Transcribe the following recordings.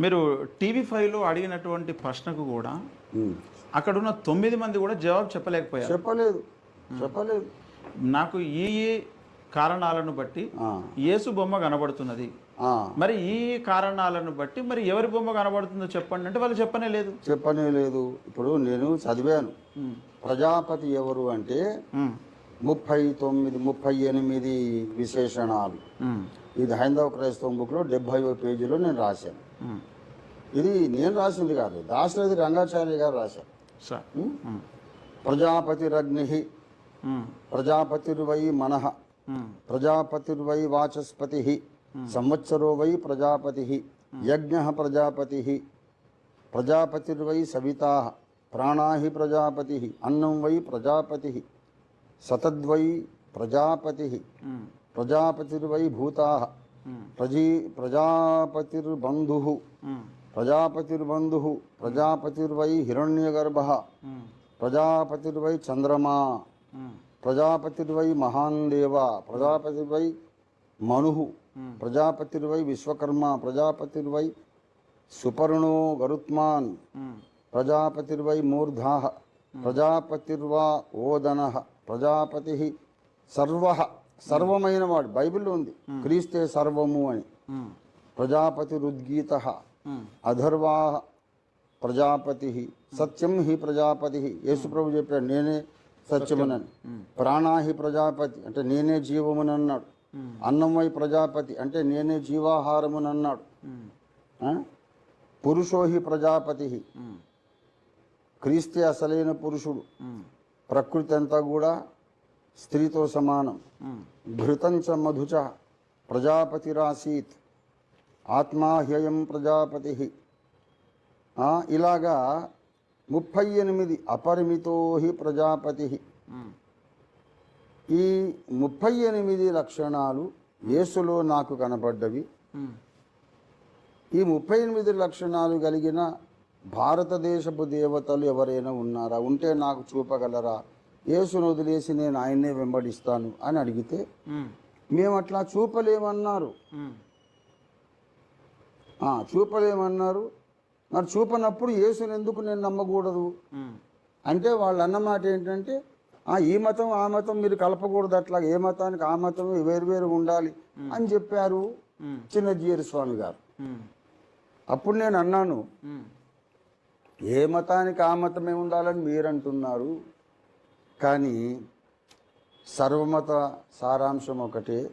మీరు టీవీ ఫైవ్లో అడిగినటువంటి ప్రశ్నకు కూడా. అక్కడున్న తొమ్మిది మంది కూడా జవాబు చెప్పలేకపోయారు. చెప్పలేదు. చెప్పలేదు. నాకు ఈ కారణాలను బట్టి యేసు బొమ్మ కనబడుతున్నది. మరి ఈ కారణాలను బట్టి మరి ఎవరి బొమ్మ కనబడుతుందో చెప్పండి అంటే వాళ్ళు చెప్పనే లేదు. చెప్పనే లేదు. ఇప్పుడు నేను చదివాను. ప్రజాపతి ఎవరు అంటే ముప్పై తొమ్మిది ముప్పై ఎనిమిది విశేషణాలు. ఇది హైందవ క్రైస్తవ బుక్లో డెబ్బై పేజీలో నేను రాశాను. ఇది నేను రాసింది కాదు దాశరథి రంగాచార్య గారు రాశారు. ప్రజాపతిరగ్ని ప్రజాపతిర్వై మనః. ప్రజాపతిర్వై వాచస్పతి. సంవత్సరో వై ప్రజాపతి. యజ్ఞ ప్రజాపతి. ప్రజాపతిర్వై సవితా. ప్రాణా హి ప్రజాపతి. అన్నం వై ప్రజాపతి. సతద్వై ప్రజాపతి. ప్రజాపతిర్వై భూతా. ప్రజీ ప్రజాపతిర్బంధు. ప్రజాపతిర్బంధు. ప్రజాపతిర్వై హిరణ్యగర్భ. ప్రజాపతిర్వై చంద్రమా. ప్రజాపతిర్వై మహాన్ దేవ ప్రజాపతిర్వై మను. ప్రజాపతిర్వై విశ్వకర్మ. ప్రజాపతిర్వై సుపర్ణో గరుత్మాన్. ప్రజాపతిర్వై మూర్ధా. ప్రజాపతిర్వా ఓదన. ప్రజాపతి సర్వ సర్వమైన వాడు. బైబిల్లో ఉంది. క్రీస్తే సర్వము అని. ఉమ్, ప్రజాపతిరుద్గీత ఉమ్, అధర్వా ప్రజాపతి సత్యం హి ప్రజాపతి. యేసుప్రభు చెప్పాడు నేనే సత్యమునని. ప్రాణాహి ప్రజాపతి అంటే నేనే జీవముని అన్నాడు. అన్నమై ప్రజాపతి అంటే నేనే జీవాహారముని అన్నాడు. ఉమ్, ఆ? పురుషోహి ప్రజాపతి. క్రీస్తే అసలైన పురుషుడు. ప్రకృతి అంతా కూడా స్త్రీతో సమానం. ఘృతంచ మధుచ ప్రజాపతిరాసీత్. ఆత్మాహ్యయం ప్రజాపతి. ఇలాగా ముప్పై ఎనిమిది అపరిమితో హి ప్రజాపతి. ఈ ముప్పై ఎనిమిది లక్షణాలు యేసులో నాకు కనపడ్డవి. ఈ ముప్పై ఎనిమిది లక్షణాలు కలిగిన భారతదేశపు దేవతలు ఎవరైనా ఉన్నారా? ఉంటే నాకు చూపగలరా? యేసును వదిలేసి నేను ఆయన్నే వెంబడిస్తాను అని అడిగితే మేము. అట్లా చూపలేమన్నారు. చూపలేమన్నారు. మరి చూపనప్పుడు యేసుని ఎందుకు నేను నమ్మకూడదు? అంటే వాళ్ళు అన్నమాట ఏంటంటే ఆ ఈ మతం ఆ మతం మీరు కలపకూడదు అట్లా ఏ మతానికి ఆ మతం వేరు ఉండాలి అని చెప్పారు చిన్నజీయర్ స్వామి గారు. అప్పుడు నేను అన్నాను ఏ మతానికి ఆ మతమే ఉండాలని మీరు అంటున్నారు కానీ సర్వమత సారాంశం ఒకటే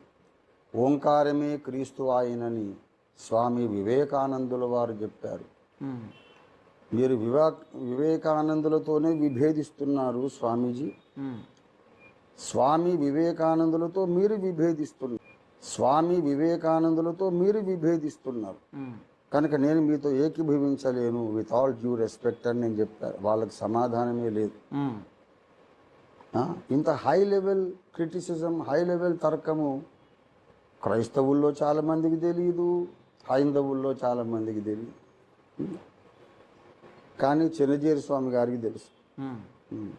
ఓంకారమే క్రీస్తు ఆయనని స్వామి వివేకానందుల వారు చెప్పారు. మీరు వివా వివేకానందులతోనే విభేదిస్తున్నారు స్వామీజీ. స్వామి వివేకానందులతో మీరు విభేదిస్తున్నారు. స్వామి వివేకానందులతో మీరు విభేదిస్తున్నారు. కనుక నేను మీతో ఏకీభవించలేను. విత్ ఆల్ డ్యూ రెస్పెక్ట్ అని నేను చెప్పాను వాళ్ళకి సమాధానమే లేదు. ఇంత high level criticism high level తర్కము క్రైస్తవుల్లో చాలా మందికి తెలియదు హైందవుల్లో చాలా మందికి తెలియదు కానీ చిన్నజీరి స్వామి గారికి తెలుసు.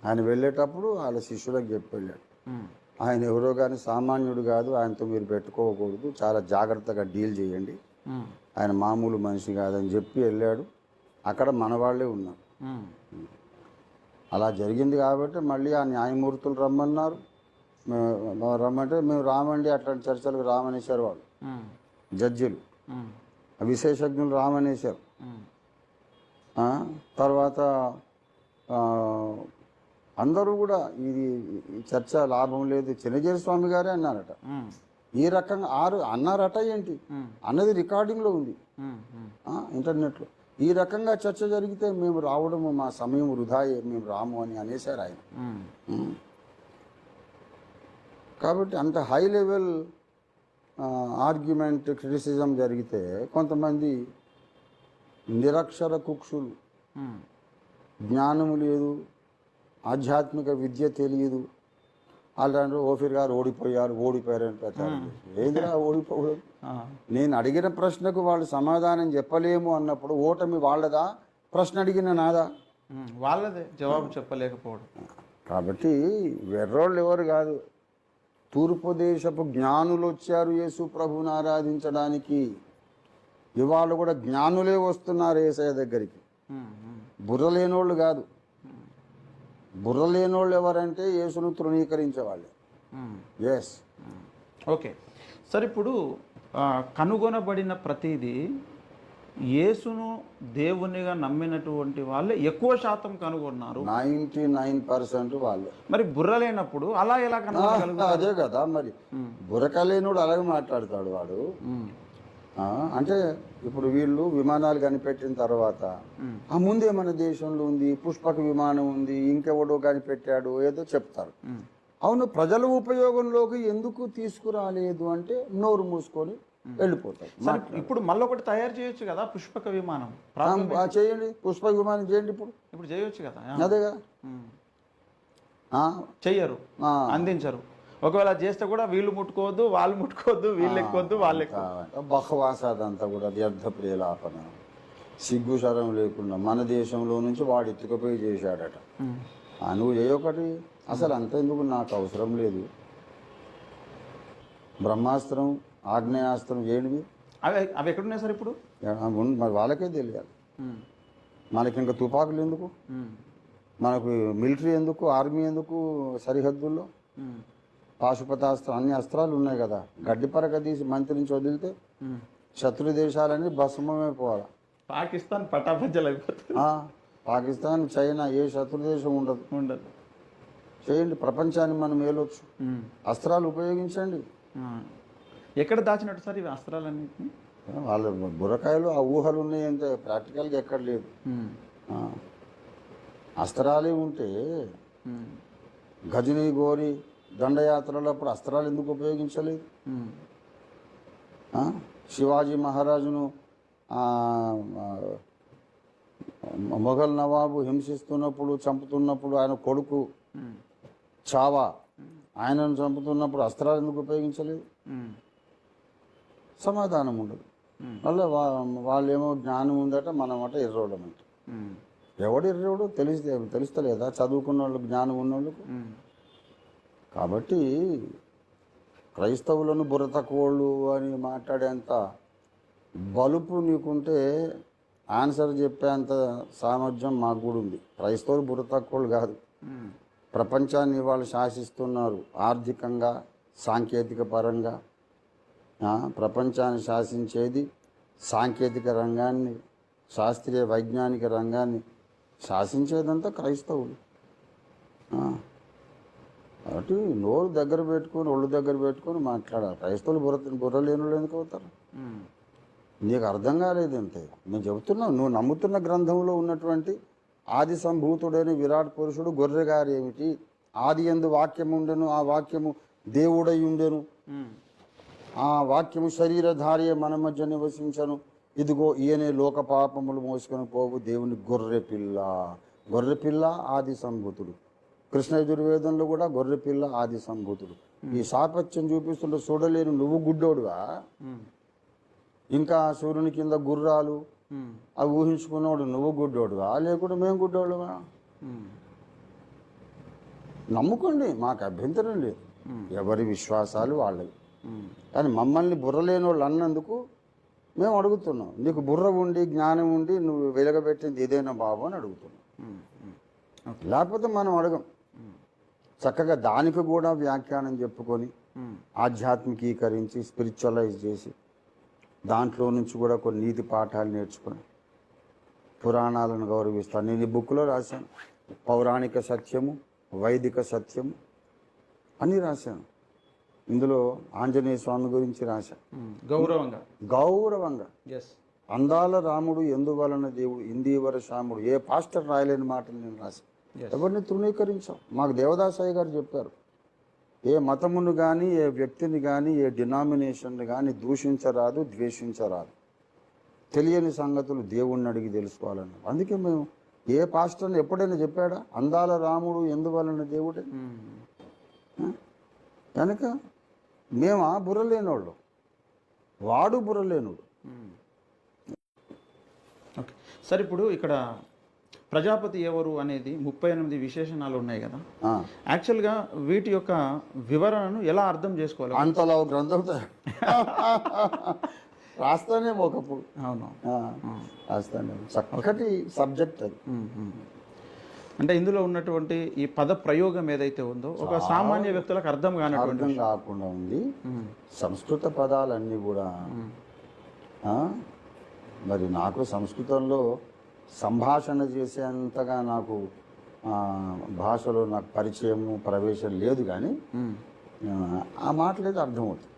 ఆయన వెళ్ళేటప్పుడు వాళ్ళ శిష్యులకు చెప్పి వెళ్ళాడు ఆయన ఎవరో కానీ సామాన్యుడు కాదు. ఆయనతో మీరు పెట్టుకోకూడదు. చాలా జాగ్రత్తగా డీల్ చేయండి. ఆయన మామూలు మనిషి కాదని చెప్పి వెళ్ళాడు. అక్కడ మన వాళ్ళే ఉన్నారు. అలా జరిగింది కాబట్టి మళ్ళీ ఆ న్యాయమూర్తులు రమ్మన్నారు. మేము రమ్మంటే మేము రామండి అట్లాంటి చర్చలకు రామనేశారు వాళ్ళు. జడ్జిలు. విశేషజ్ఞులు రామనేశారు. తర్వాత అందరూ కూడా ఇది చర్చ లాభం లేదు. చిన్నజీరి స్వామి గారే అన్నారట. ఈ రకంగా ఆరు అన్నారట ఏంటి? అన్నది రికార్డింగ్లో ఉంది. ఇంటర్నెట్లో. ఈ రకంగా చర్చ జరిగితే మేము రావడము మా సమయం వృధాయే మేము రాము అని అనేశారు ఆయన. కాబట్టి అంత హై లెవెల్ ఆర్గ్యుమెంట్ క్రిటిసిజం జరిగితే కొంతమంది నిరక్షర కుక్షులు. జ్ఞానము లేదు ఆధ్యాత్మిక విద్య తెలియదు. అలాంటి ఓఫీర్ గారు ఓడిపోయారు ఓడిపోయారని ప్రచారం. ఏదిరా ఓడిపోవడం? నేను అడిగిన ప్రశ్నకు వాళ్ళు సమాధానం చెప్పలేము అన్నప్పుడు ఓటమి వాళ్ళదా? ప్రశ్న అడిగిన నాదా? వాళ్ళదే జవాబు చెప్పలేకపోవడం. కాబట్టి వెర్రోళ్ళు ఎవరు కాదు. తూర్పు దేశపు జ్ఞానులు వచ్చారు యేసు ప్రభువుని ఆరాధించడానికి. ఇవాళ కూడా జ్ఞానులే వస్తున్నారు ఏసయ్య దగ్గరికి. ఉమ్, ఉమ్, బుర్ర బుర్ర లేనోళ్ళు ఎవరంటే యేసును తృణీకరించే వాళ్ళే ఉమ్. Yes okay. సరే ఇప్పుడు కనుగొనబడిన ప్రతిదీ యేసును దేవునిగా నమ్మినటువంటి వాళ్ళే ఎక్కువ శాతం కనుగొన్నారు. నైంటీ నైన్ పర్సెంట్ వాళ్ళే. మరి బుర్ర లేనప్పుడు అలా ఎలా కనుగొనగలుగుతారు? అదే కదా మరి. బుర్రక లేనోడు అలాగే మాట్లాడతాడు వాడు. అంటే ఇప్పుడు వీళ్ళు విమానాలు కనిపెట్టిన తర్వాత ఆ ముందే మన దేశంలో ఉంది పుష్పక విమానం ఉంది ఇంకెవడో కనిపెట్టాడు ఏదో చెప్తారు. అవును ప్రజల ఉపయోగంలోకి ఎందుకు తీసుకురాలేదు అంటే నోరు మూసుకొని వెళ్ళిపోతారు. ఇప్పుడు మళ్ళీ ఒకటి తయారు చేయొచ్చు కదా పుష్పక విమానం. చేయండి పుష్పక విమానం చేయండి ఇప్పుడు. ఇప్పుడు చేయొచ్చు కదా అదేగా ఉమ్. ఆ, చెయ్యరు. అందించరు. ఒకవేళ చేస్తే కూడా వీళ్ళు ముట్టుకోవద్దు వాళ్ళు ముట్టుకోవద్దు వీళ్ళు ఎక్కువద్దు వాళ్ళు ఎక్కువ బహవాస అదంతా కూడా వ్యర్థ ప్రియలాపన సిగ్గు శరం లేకుండా మన దేశంలో నుంచి వాడు ఎత్తుకుపోయి చేశాడట. నువ్వు చేయొకటి అసలు అంతెందుకు నాకు అవసరం లేదు. బ్రహ్మాస్త్రం ఆగ్నేయాస్త్రం చేయండి అవి అవి ఎక్కడున్నాయి సార్ ఇప్పుడు? మరి వాళ్ళకే తెలియాలి. మనకి ఇంకా తుపాకులు ఎందుకు? మనకు మిలిటరీ ఎందుకు? ఆర్మీ ఎందుకు సరిహద్దుల్లో? పాశుపతాస్త్రం అన్ని అస్త్రాలు ఉన్నాయి కదా. గడ్డి పరక తీసి మంత్రి నుంచి వదిలితే. శత్రు దేశాలన్నీ భస్మమే పోవాలి. పాకిస్తాన్ పటాపంచలు అయిపోతుంది ఆ, పాకిస్తాన్ చైనా ఏ శత్రు దేశం ఉండదు. ఉండదు. చేయండి ప్రపంచాన్ని మనం మేలొచ్చు అస్త్రాలు ఉపయోగించండి. ఎక్కడ దాచినట్టు సార్ ఇవి అస్త్రాలన్నింటినీ? వాళ్ళ బుర్రకాయలు ఆ ఊహలు ఉన్నాయి అంటే ప్రాక్టికల్గా ఎక్కడ లేదు. అస్త్రాలే ఉంటే గజనీ గోరి దండయాత్రలప్పుడు అస్త్రాలు ఎందుకు ఉపయోగించలేదు? శివాజీ మహారాజును మొఘల్ నవాబు హింసిస్తున్నప్పుడు చంపుతున్నప్పుడు ఆయన కొడుకు చావా ఆయనను చంపుతున్నప్పుడు అస్త్రాలు ఎందుకు ఉపయోగించలేదు? సమాధానం ఉండదు. మళ్ళీ వా వాళ్ళేమో జ్ఞానం ఉందట మనమట ఎర్రోడం అంట. ఉమ్, ఎవడు ఎర్రోడు? తెలిస్తే తెలుస్తలేదా? చదువుకున్న వాళ్ళు జ్ఞానం ఉన్నోళ్ళకు? ఉమ్, కాబట్టి క్రైస్తవులను బుర్ర తక్కువోళ్ళు అని మాట్లాడేంత బలుపు నీకుంటే ఆన్సర్ చెప్పేంత సామర్థ్యం మాకు కూడా ఉంది. క్రైస్తవులు బుర్ర తక్కువలు కాదు ప్రపంచాన్ని వాళ్ళు శాసిస్తున్నారు ఆర్థికంగా సాంకేతిక పరంగా. ప్రపంచాన్ని శాసించేది సాంకేతిక రంగాన్ని శాస్త్రీయ వైజ్ఞానిక రంగాన్ని శాసించేదంతా క్రైస్తవులు. కాబట్టి నోరు దగ్గర పెట్టుకొని ఒళ్ళు దగ్గర పెట్టుకొని మాట్లాడాలి. క్రైస్తవులు బుర్ర బుర్ర లేని వాళ్ళు ఎందుకు అవుతారు? నీకు అర్థం కాలేదు అంతే నేను చెబుతున్నావు నువ్వు నమ్ముతున్న గ్రంథంలో ఉన్నటువంటి ఆది సంభూతుడైన విరాట్ పురుషుడు గొర్రె గారు ఏమిటి? ఆది ఎందు వాక్యము ఉండెను ఆ వాక్యము దేవుడై ఉండెను. ఆ వాక్యము శరీరధార్య మన మధ్య నివసించను. ఇదిగో ఈయనే లోక పాపములు మోసుకొని పోవు దేవుని గొర్రె పిల్ల గొర్రె పిల్ల ఆది సంభూతుడు. కృష్ణ యజుర్వేదంలో కూడా గొర్రె పిల్ల ఆది సంభూతుడు. ఈ సాపత్యం చూపిస్తుంటే చూడలేని నువ్వు గుడ్డోడుగా ఇంకా సూర్యుని కింద గుర్రాలు అవి ఊహించుకున్నవాడు నువ్వు గుడ్డోడుగా లేకుంటే మేము గుడ్డోడుగా నమ్ముకోండి మాకు అభ్యంతరం లేదు. ఎవరి విశ్వాసాలు వాళ్ళవి. కానీ మమ్మల్ని బుర్రలేని వాళ్ళు అన్నందుకు మేము అడుగుతున్నాం. నీకు బుర్ర ఉండి జ్ఞానం ఉండి నువ్వు వెలగబెట్టింది ఇదేనా బాబు అని అడుగుతున్నాం. లేకపోతే మనం అడగం. చక్కగా దానికి కూడా వ్యాఖ్యానం చెప్పుకొని ఆధ్యాత్మికీకరించి స్పిరిచువలైజ్ చేసి దాంట్లో నుంచి కూడా కొన్ని నీతి పాఠాలు నేర్చుకొని పురాణాలను గౌరవిస్తాను. నేను ఈ బుక్లో రాశాను. పౌరాణిక సత్యము వైదిక సత్యము అన్నీ రాశాను. ఇందులో ఆంజనేయ స్వామి గురించి రాశాను గౌరవంగా. గౌరవంగా. అందాల రాముడు ఎందువలన దేవుడు? ఇందీవర శ్యాముడు ఏ పాస్టర్ రాయలేని మాటలు నేను రాశాను. ఎవరిని తృణీకరించాం? మాకు దేవదాసాయి గారు చెప్పారు. ఏ మతమును కానీ ఏ వ్యక్తిని కానీ ఏ డినామినేషన్ని కానీ దూషించరాదు ద్వేషించరాదు. తెలియని సంగతులు దేవుణ్ణి అడిగి తెలుసుకోవాలని అందుకే మేము ఏ పాస్టర్ని ఎప్పుడైనా చెప్పాడా? అందాల రాముడు ఎందువలన దేవుడే? ఉమ్, కనుక మేము ఆ బుర్రలేనోళ్ళు. వాడు బుర్రలేనుడు. ఓకే సార్ ఇప్పుడు ఇక్కడ ప్రజాపతి ఎవరు అనేది ముప్పై ఎనిమిది విశేషణాలు ఉన్నాయి కదా. యాక్చువల్గా వీటి యొక్క వివరణను ఎలా అర్థం చేసుకోవాలి? అంతలా గ్రంథం రాస్తానే ఒకప్పుడు అవును. రాస్తానే. చక్కటి సబ్జెక్ట్ అది. అంటే ఇందులో ఉన్నటువంటి ఈ పద ప్రయోగం ఏదైతే ఉందో ఒక సామాన్య వ్యక్తులకు అర్థం కానటువంటి అర్థం కాకుండా ఉంది. సంస్కృత పదాలన్నీ కూడా. మరి నాకు సంస్కృతంలో సంభాషణ చేసేంతగా నాకు భాషలో నాకు పరిచయము ప్రవేశం లేదు కానీ ఆ, మాటలేదు అర్థమవుతుంది.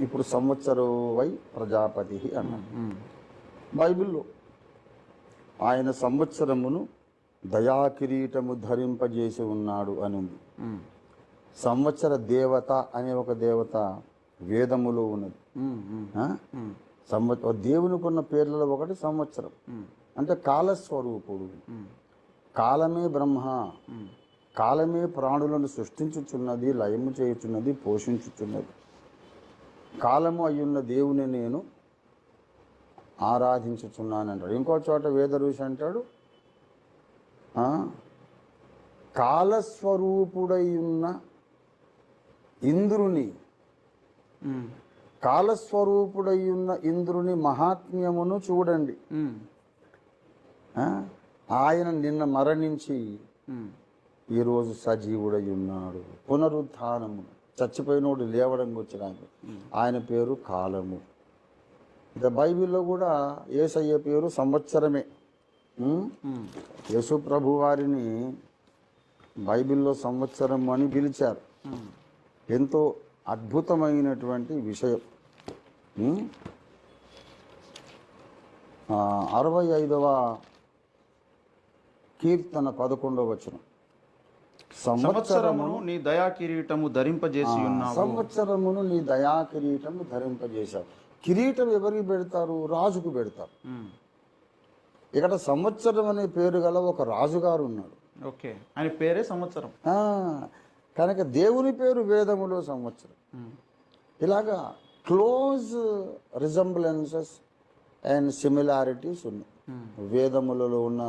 ఇప్పుడు సంవత్సరం వై ప్రజాపతి అన్నాడు. ఉమ్, బైబిల్లో ఆయన సంవత్సరమును దయాకిరీటము ధరింపజేసి ఉన్నాడు అని ఉంది. సంవత్సర దేవత అనే ఒక దేవత వేదములో ఉన్నది. సంవత్సరం దేవునికి ఉన్న పేర్లలో ఒకటి సంవత్సరం. అంటే కాలస్వరూపుడు. కాలమే బ్రహ్మ. కాలమే ప్రాణులను సృష్టించుచున్నది లయము చేయుచున్నది పోషించుచున్నది. కాలము అయ్యున్న దేవుని నేను ఆరాధించుచున్నాను అంటాడు ఇంకో చోట వేద ఋషి అంటాడు కాలస్వరూపుడై ఉన్న ఇంద్రుని కాలస్వరూపుడై ఉన్న ఇంద్రుని మహాత్మ్యమును చూడండి? ఆయన నిన్న మరణించి ఈరోజు సజీవుడై ఉన్నాడు. పునరుత్థానము చచ్చిపోయినోడు లేవడం వచ్చినాక ఆయన. పేరు కాలము. ఇక బైబిల్లో కూడా ఏసయ్య పేరు సంవత్సరమే. యేసు ప్రభు వారిని బైబిల్లో సంవత్సరం అని పిలిచారు. ఎంతో అద్భుతమైనటువంటి విషయం. అరవై ఐదవ కీర్తన పదకొండవ వచనం. సంవత్సరము సంవత్సరమును నీ దయా కిరీటము ధరింపజేసి ఉన్నావు. సంవత్సరమును నీ దయా కిరీటము ధరింపజేశావు. కిరీటం ఎవరికి పెడతారు? రాజుకు పెడతారు. ఇక్కడ సంవత్సరం అనే పేరు గల ఒక రాజుగారు ఉన్నాడు. ఓకే. ఆయన పేరే సంవత్సరం. కనుక దేవుని పేరు వేదములో సంవత్సరం. ఇలాగా క్లోజ్ రిజంబ్లెన్సెస్ అండ్ సిమిలారిటీస్ ఉన్నాయి. ఉమ్, వేదములలో ఉన్న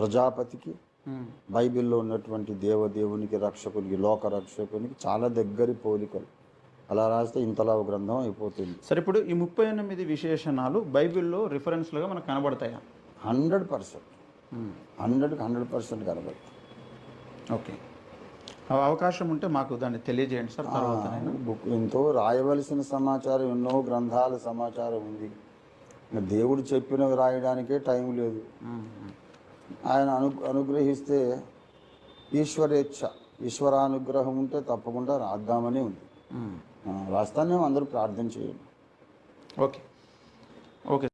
ప్రజాపతికి ఉమ్, బైబిల్లో ఉన్నటువంటి దేవదేవునికి రక్షకునికి లోక రక్షకునికి చాలా దగ్గరి పోలికలు. అలా రాస్తే ఇంతలా గ్రంథం అయిపోతుంది. సరే ఇప్పుడు ఈ ముప్పై ఎనిమిది విశేషణాలు బైబిల్లో రిఫరెన్స్లుగా మనకు కనబడతాయా? Hundred percent. ఉమ్, హండ్రెడ్కి హండ్రెడ్ పర్సెంట్ కనబడుతుంది ఓకే. అవకాశం ఉంటే మాకు దాన్ని తెలియజేయండి సార్ తర్వాత నేను. బుక్ ఎంతో రాయవలసిన సమాచారం ఎన్నో గ్రంథాల సమాచారం ఉంది. దేవుడు చెప్పినవి రాయడానికే టైం లేదు. ఆయన అను అనుగ్రహిస్తే ఈశ్వరేచ్ఛ. ఈశ్వరానుగ్రహం ఉంటే తప్పకుండా రాద్దామని ఉంది. రాస్తానే అందరూ ప్రార్థన చేయండి. ఓకే. ఓకే.